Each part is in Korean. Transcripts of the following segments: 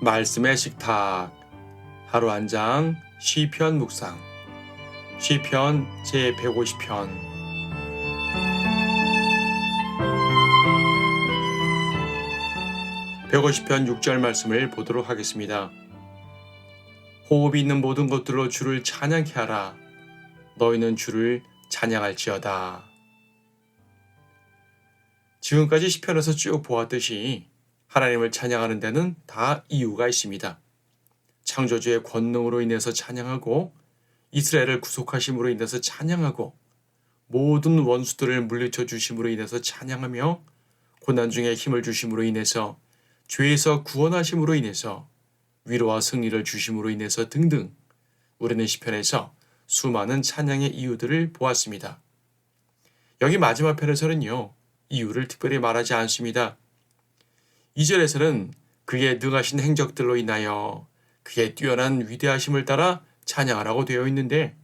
말씀의 식탁 하루 한 장 시편 묵상 시편 제 150편 (150편) 6절 말씀을 보도록 하겠습니다. 호흡이 있는 모든 것들로 주를 찬양케 하라. 너희는 주를 찬양할지어다. 지금까지 시편에서 쭉 보았듯이 하나님을 찬양하는 데는 다 이유가 있습니다. 창조주의 권능으로 인해서 찬양하고 이스라엘을 구속하심으로 인해서 찬양하고 모든 원수들을 물리쳐 주심으로 인해서 찬양하며 고난 중에 힘을 주심으로 인해서 죄에서 구원하심으로 인해서 위로와 승리를 주심으로 인해서 등등 우리는 시편에서 수많은 찬양의 이유들을 보았습니다. 여기 마지막 편에서는요. 이유를 특별히 말하지 않습니다. 2절에서는 그의 능하신 행적들로 인하여 그의 뛰어난 위대하심을 따라 찬양하라고 되어 있는데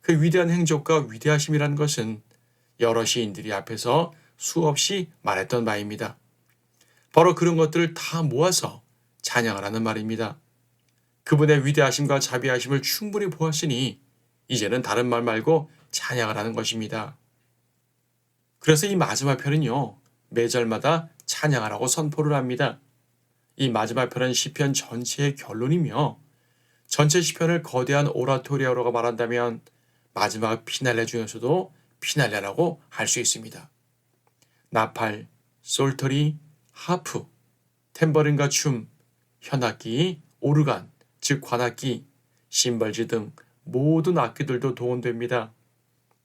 그 위대한 행적과 위대하심이란 것은 여러 시인들이 앞에서 수없이 말했던 바입니다. 바로 그런 것들을 다 모아서 찬양하라는 말입니다. 그분의 위대하심과 자비하심을 충분히 보았으니 이제는 다른 말 말고 찬양하라는 것입니다. 그래서 이 마지막 편은요, 매절마다 찬양하라고 선포를 합니다. 이 마지막 편은 시편 전체의 결론이며 전체 시편을 거대한 오라토리아로가 말한다면 마지막 피날레 중에서도 피날레라고 할 수 있습니다. 나팔, 솔터리, 하프, 템버린과 춤, 현악기, 오르간, 즉 관악기, 심벌지 등 모든 악기들도 동원됩니다.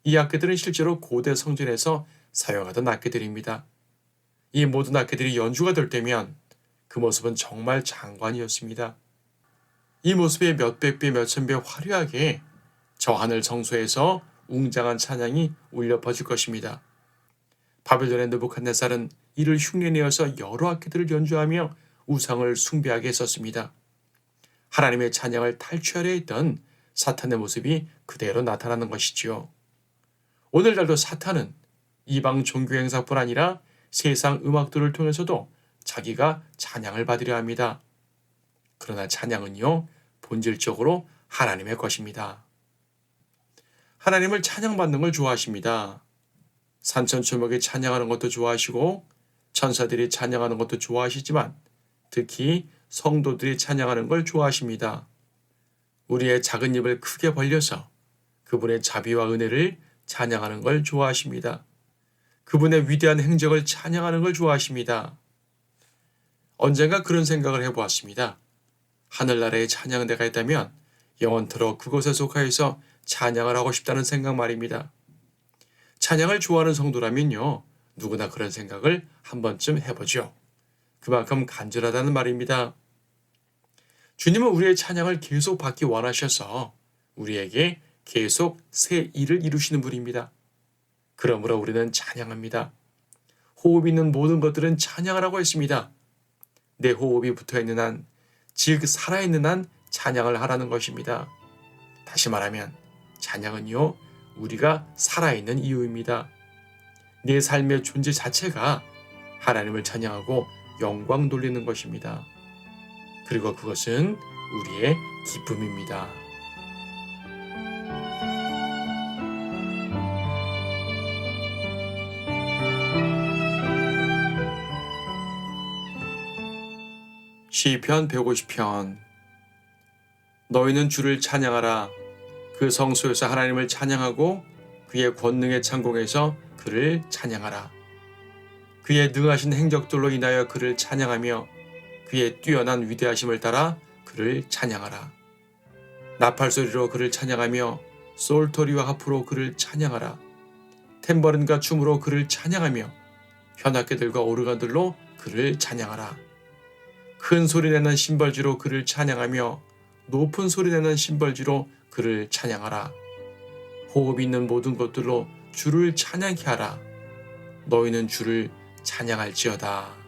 이 악기들은 실제로 고대 성전에서 사용하던 악기들입니다. 이 모든 악기들이 연주가 될 때면 그 모습은 정말 장관이었습니다. 이 모습에 몇백 배, 몇천 배 화려하게 저 하늘 성소에서 웅장한 찬양이 울려 퍼질 것입니다. 바벨론의 느부칸네살은 이를 흉내내어서 여러 악기들을 연주하며 우상을 숭배하게 했었습니다. 하나님의 찬양을 탈취하려 했던 사탄의 모습이 그대로 나타나는 것이지요. 오늘날도 사탄은 이방 종교 행사뿐 아니라 세상 음악들을 통해서도 자기가 찬양을 받으려 합니다. 그러나 찬양은요, 본질적으로 하나님의 것입니다. 하나님을 찬양받는 걸 좋아하십니다. 산천초목이 찬양하는 것도 좋아하시고 천사들이 찬양하는 것도 좋아하시지만 특히 성도들이 찬양하는 걸 좋아하십니다. 우리의 작은 입을 크게 벌려서 그분의 자비와 은혜를 찬양하는 걸 좋아하십니다. 그분의 위대한 행적을 찬양하는 걸 좋아하십니다. 언젠가 그런 생각을 해보았습니다. 하늘나라에 찬양대가 있다면 영원토록 그곳에 속하여서 찬양을 하고 싶다는 생각 말입니다. 찬양을 좋아하는 성도라면요, 누구나 그런 생각을 한 번쯤 해보죠. 그만큼 간절하다는 말입니다. 주님은 우리의 찬양을 계속 받기 원하셔서 우리에게 계속 새 일을 이루시는 분입니다. 그러므로 우리는 찬양합니다. 호흡 있는 모든 것들은 찬양하라고 했습니다. 내 호흡이 붙어 있는 한, 즉 살아있는 한 찬양을 하라는 것입니다. 다시 말하면 찬양은요, 우리가 살아있는 이유입니다. 내 삶의 존재 자체가 하나님을 찬양하고 영광 돌리는 것입니다. 그리고 그것은 우리의 기쁨입니다. 시편 150편 너희는 주를 찬양하라. 그 성소에서 하나님을 찬양하고 그의 권능의 창공에서 그를 찬양하라. 그의 능하신 행적들로 인하여 그를 찬양하며 그의 뛰어난 위대하심을 따라 그를 찬양하라. 나팔 소리로 그를 찬양하며 솔토리와 하프로 그를 찬양하라. 템버린과 춤으로 그를 찬양하며 현악기들과 오르간들로 그를 찬양하라 큰 소리 내는 심벌지로 그를 찬양하며 높은 소리 내는 심벌지로 그를 찬양하라. 호흡 있는 모든 것들로 주를 찬양케 하라. 너희는 주를 찬양할지어다.